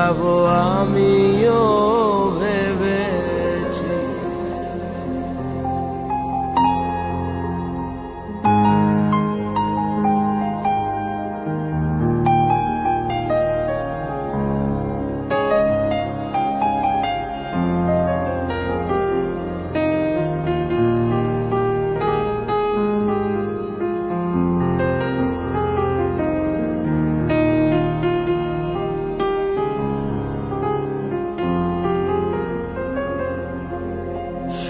যাব আমিও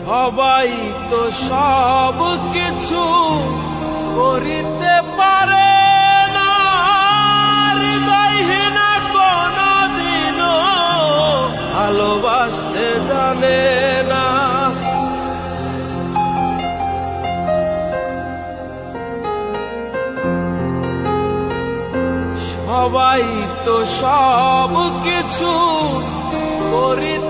সবাই তো সব কিছু করিতে পারে না। ভালোবাসতে জানে না। সবাই তো সব কিছু করিতে